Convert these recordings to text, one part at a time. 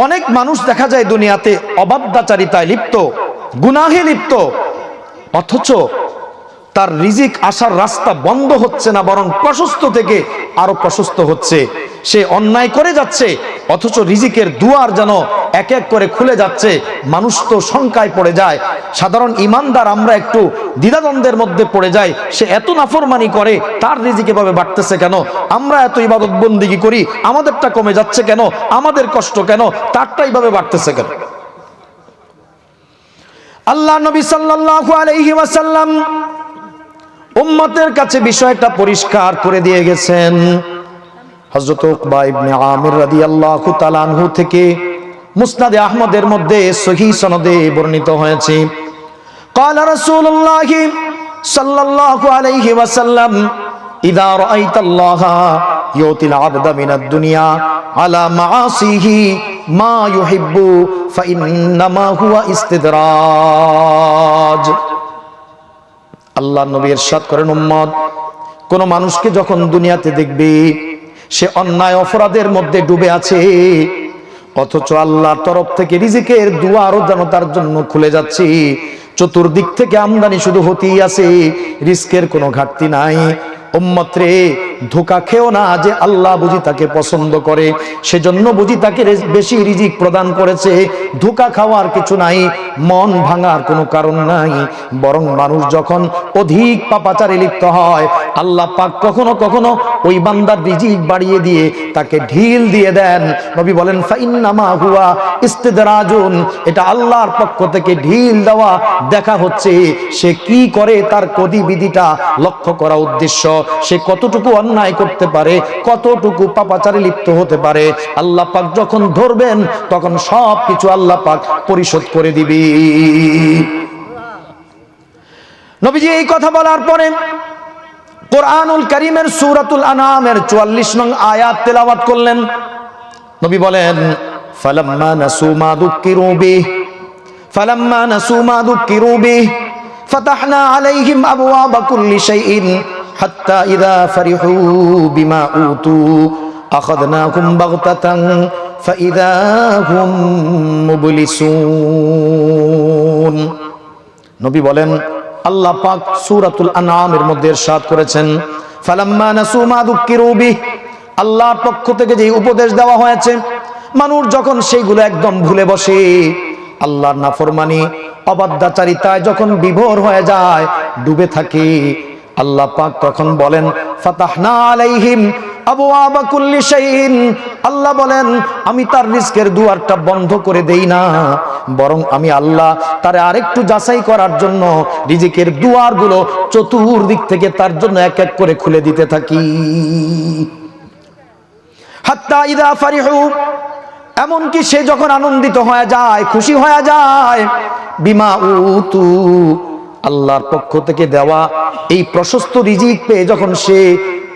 অনেক মানুষ দেখা যায় দুনিয়াতে অবাধ্যাচারিতায় লিপ্ত গুনাহে লিপ্ত অথচ তার রিজিক আসার রাস্তা বন্ধ হচ্ছে না, বরং প্রশস্ত থেকে আরও প্রশস্ত হচ্ছে। সে অন্যায় করে যাচ্ছে, অথচ রিজিকের দুয়ার যেন এক এক করে খুলে যাচ্ছে, মানুষ তো শঙ্কায় পড়ে যায়। সাধারণ ইমানদার আমরা একটু দ্বিধাদ্বন্দ্বের মধ্যে পড়ে যাই, সে এত নাফরমানি করে, তার রিজিক এভাবে বাড়তেছে কেন? আমরা এত ইবাদত বন্দিগি করি? আমাদেরটা কমে যাচ্ছে কেন? আমাদের কষ্ট কেন? তারটা এইভাবে বাড়তেছে কেন? আল্লাহ নবী সাল্লাল্লাহু আলাইহি ওয়াসাল্লাম উম্মতের কাছে বিষয়টা পরিষ্কার করে দিয়ে গেছেন হযরত উকবা ইবনে আমির রাদিয়াল্লাহু তাআলা আনহু থেকে মুসনাদে আহমদের মধ্যে সহিহ সনদে বর্ণিত হয়েছে قال رسول الله صلى الله عليه وسلم إذا رأيت الله يؤتي العبد من الدنيا على معاصيه ما يحب فإنما هو استدراج আল্লাহ নবী এরশাদ করেন, উম্মত, কোন মানুষকে যখন দুনিয়াতে দেখবে, সে অন্যায় অপরাধের মধ্যে ডুবে আছে। অথচ আল্লাহর তরফ থেকে রিজিকের দুয়ারও যেন তার জন্য খুলে যাচ্ছে। চতুর্দিক থেকে আমদানি শুধু হতেই আছে, রিস্কের কোনো ঘাটতি নাই। উম্মত রে ধোকা খেও না যে আল্লাহ বুঝি তাকে পছন্দ করে। সেজন্য বুঝি তাকে বেশি রিজিক প্রদান করেছে। ধোকা খাওয়ার কিছু নাই, মন ভাঙার কোনো কারণ নাই। বরং মানুষ যখন অধিক পাপাচারে লিপ্ত হয় আল্লাহ পাক কখনো কখনো ওই বান্দার রিজিক বাড়িয়ে দিয়ে তাকে ঢিল দিয়ে দেন। নবী বলেন, ফাইন্নামা হুয়া ইস্তেদরাজুন। এটা আল্লাহর পক্ষ থেকে ঢিল দেওয়া দেখা হচ্ছে। সে কি করে তার গতিবিধিটা লক্ষ্য করা উদ্দেশ্য? সে কতটুকু অন্যায় করতে পারে? কতটুকু পাপাচারে লিপ্ত হতে পারে? আল্লাহ পাক যখন ধরবেন, তখন সব কিছু আল্লাহ পাক পরিশোধ করে দিবি। নবীজি এই কথা বলার পরে কোরআনুল করিমের সুরাতুল আনামের চুয়াল্লিশ নং আয়াত তেলাওয়াত করলেন। নবী বলেন, ফালাম্মা নাসু মা দুক্কিরু বিহ, ফালাম্মা নাসু মা দুক্কিরু বিহ, ফাতাহনা আলাইহিম আবওয়াবা কুল্লি শাইইন হাত্তা ইযা ফারিহু বিমা উতু আখাযনাহুম বাগতাতান ফাইযা হুম মুবলিসুন। নবী বলেন আল্লাহ পাক সূরাতুল আনআমের মধ্যে ইরশাদ করেছেন, ফালাম্মা নাসু মা দুক্কিরু বিহ আল্লাহর পক্ষ থেকে যে উপদেশ দেওয়া হয়েছে, মানুষ যখন সেইগুলো একদম ভুলে বসে, আল্লাহর নাফরমানি অবাধ্যাচারিতায় যখন বিভোর হয়ে যায়, ডুবে থাকে। আল্লাহ পাক তখন বলেন, ফাতাহনা আলাইহিম আল্লাহ বলেন, আমি তার রিস্কের দুয়ারটা বন্ধ করে দেই না বরং আমি আল্লাহ তার আরেকটু যাচাই করার জন্য রিজিকের দুয়ারগুলো চতুর্দিক থেকে তার জন্য এক এক করে খুলে দিতে থাকি। হাত্তা ইদা ফারিহু, এমনকি সে যখন আনন্দিত হয়ে যায়, খুশি হয়ে যায়, বিমা উতু, আল্লাহর পক্ষ থেকে দেওয়া এই প্রশস্ত রিজিক পেয়ে যখন সে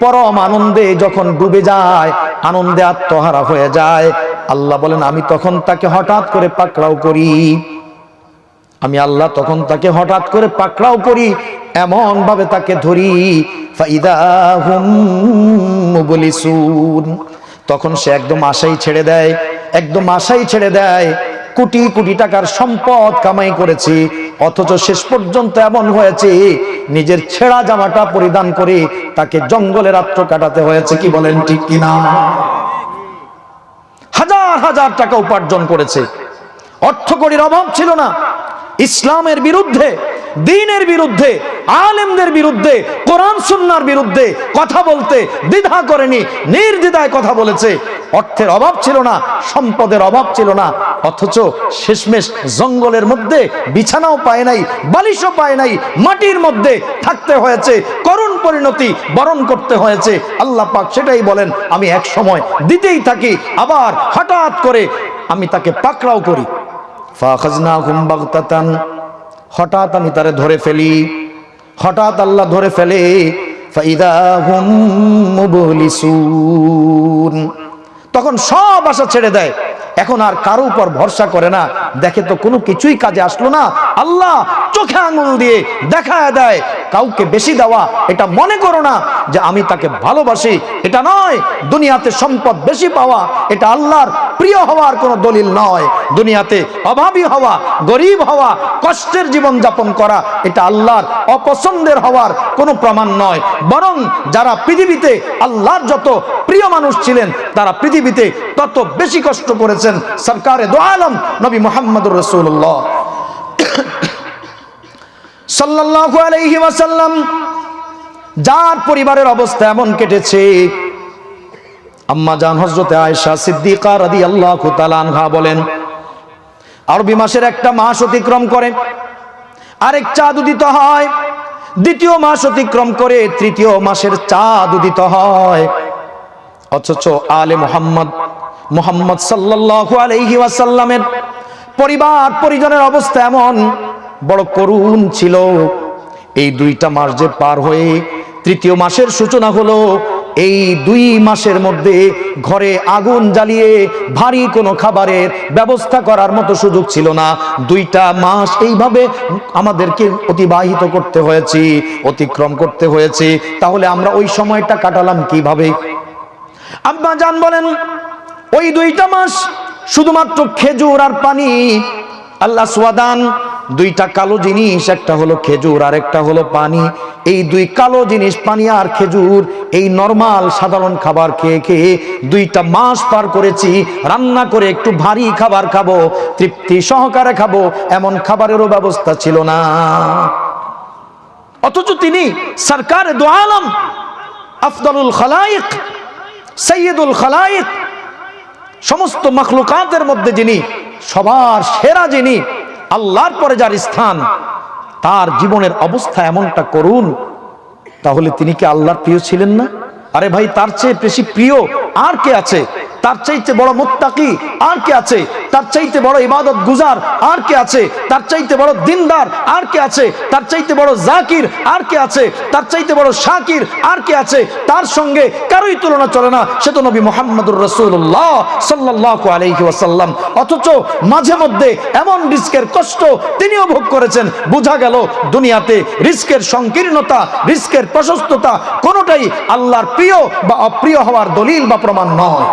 পরম আনন্দে যখন ডুবে যায়, আনন্দে আত্মহারা হয়ে যায় আল্লাহ বলেন, আমি তখন তাকে হঠাৎ করে পাকড়াও করি। আমি আল্লাহ তখন তাকে হঠাৎ করে পাকড়াও করি এমন ভাবে তাকে ধরি তখন সে একদম আশাই ছেড়ে দেয়, একদম আশাই ছেড়ে দেয়, কোটি কোটি টাকার সম্পদ কামাই করেছে, অথচ শেষ পর্যন্ত এমন হয়েছে, নিজের ছেঁড়া জামাটা পরিধান করে তাকে জঙ্গলে রাত্র কাটাতে হয়েছে, কি বলেন ঠিক কিনা? হাজার টাকা উপার্জন করেছে। অর্থকড়ির অভাব ছিল না। ইসলামের বিরুদ্ধে, দিনের বিরুদ্ধে, আলেমদের বিরুদ্ধে, কোরআন সুন্নার বিরুদ্ধে কথা বলতে দ্বিধা করেনি, নির্দ্বিধায় কথা বলেছে। অর্থের অভাব ছিল না, সম্পদের অভাব ছিল না, অথচ শেষমেশ জঙ্গলের মধ্যে বিছানাও পায় নাই, বালিশও পায় নাই, মাটির মধ্যে থাকতে হয়েছে, করুণ পরিণতি বরণ করতে হয়েছে। আল্লাহ পাক সেটাই বলেন, আমি এক সময় দিতেই থাকি, আবার হঠাৎ করে আমি তাকে পাকড়াও করি। হঠাৎ আমি তারে ধরে ফেলি। হঠাৎ আল্লাহ ধরে ফেলে তখন সব আশা ছেড়ে দেয়। এখন আর কারও উপর ভরসা করে না। দেখে তো কোনো কিছুই কাজে আসলো না। আল্লাহ চোখে আঙুল দিয়ে দেখা দেয়। কাউকে বেশি দেওয়া, এটা মনে করো না যে আমি তাকে ভালোবাসি। এটা নয়, দুনিয়াতে সম্পদ বেশি পাওয়া, এটা আল্লাহর প্রিয় হওয়ার কোনো দলিল নয়। দুনিয়াতে অভাবী হওয়া, গরিব হওয়া, কষ্টের জীবন যাপন করা, এটা আল্লাহর অপছন্দের হওয়ার কোনো প্রমাণ নয়। বরং যারা পৃথিবীতে আল্লাহর যত প্রিয় মানুষ ছিলেন, তারা পৃথিবীতে তত বেশি কষ্ট করেছেন সরকারে দো আলম নবী মোহাম্মদুর রসুল্লাহ ওয়াসাল্লাম যার পরিবারের অবস্থা এমন কেটেছে। আম্মা জান হজরতে আয়েশা সিদ্দিকা তাআলা আনহা বলেন, আরবি মাসের একটা মাস অতিক্রম করে, আরেক চাঁদ উদিত হয়, দ্বিতীয় মাস অতিক্রম করে তৃতীয় মাসের চাঁদ উদিত হয়। অথচ আলে মোহাম্মদ মোহাম্মদ সাল্লাল্লাহু আলাইহি ওয়াসাল্লামের পরিবার, পরিজনের অবস্থা এমন, বড় করুণ ছিল। এই দুইটা মাস যে পার হয়ে তৃতীয় মাসের সূচনা হলো, এই দুই মাসের মধ্যে ঘরে আগুন জ্বালিয়ে ভারী কোনো খাবারের ব্যবস্থা করার মতো সুযোগ ছিল না। দুইটা মাস এইভাবে আমাদেরকে অতিবাহিত করতে হয়েছে, অতিক্রম করতে হয়েছে। তাহলে আমরা ওই সময়টা কাটালাম কীভাবে? আব্বা জান বলেন ওই দুইটা মাস শুধুমাত্র খেজুর আর পানি। আল্লাহ সোয়াদান দুইটা কালো জিনিস, একটা হলো খেজুর আর একটা হলো পানি। এই দুই কালো জিনিস, পানি আর খেজুর, এই নরমাল সাধারণ খাবার খেয়ে খেয়ে দুইটা মাস পার করেছি। রান্না করে একটু ভারী খাবার খাব, তৃপ্তি সহকারে খাব, এমন খাবারেরও ব্যবস্থা ছিল না। অথচ তিনি সরকার দো আলম, আফদলুল খালাইক, সৈয়দুল খালাইক সমস্ত মখলুকাতের মধ্যে যিনি, সবার সেরা যিনি, আল্লাহর পরে যার স্থান, তার জীবনের অবস্থা এমনটা করুন, তাহলে তিনি কি আল্লাহর প্রিয় ছিলেন না? আরে ভাই, তার চেয়ে বেশি প্রিয় আর কে আছে? তার চাইতে বড় মুত্তাকি আর কে আছে? তার চাইতে বড় ইবাদত গুজার আর কে আছে? তার চাইতে বড় দিনদার আর কে আছে? তার চাইতে বড় জাকির আর কে আছে? তার চাইতে বড় শাকির আর কে আছে? তার সঙ্গে কারোই তুলনা চলে না। সে তো নবী মোহাম্মদুর রসুল্লাহ সাল্লাহ আলাইহি ওয়াসাল্লাম। অথচ মাঝে মধ্যে এমন রিস্কের কষ্ট তিনিও ভোগ করেছেন। বোঝা গেল দুনিয়াতে রিস্কের সংকীর্ণতা, রিস্কের প্রশস্ততা কোনোটাই আল্লাহর প্রিয় বা অপ্রিয় হওয়ার দলিল বা প্রমাণ নয়।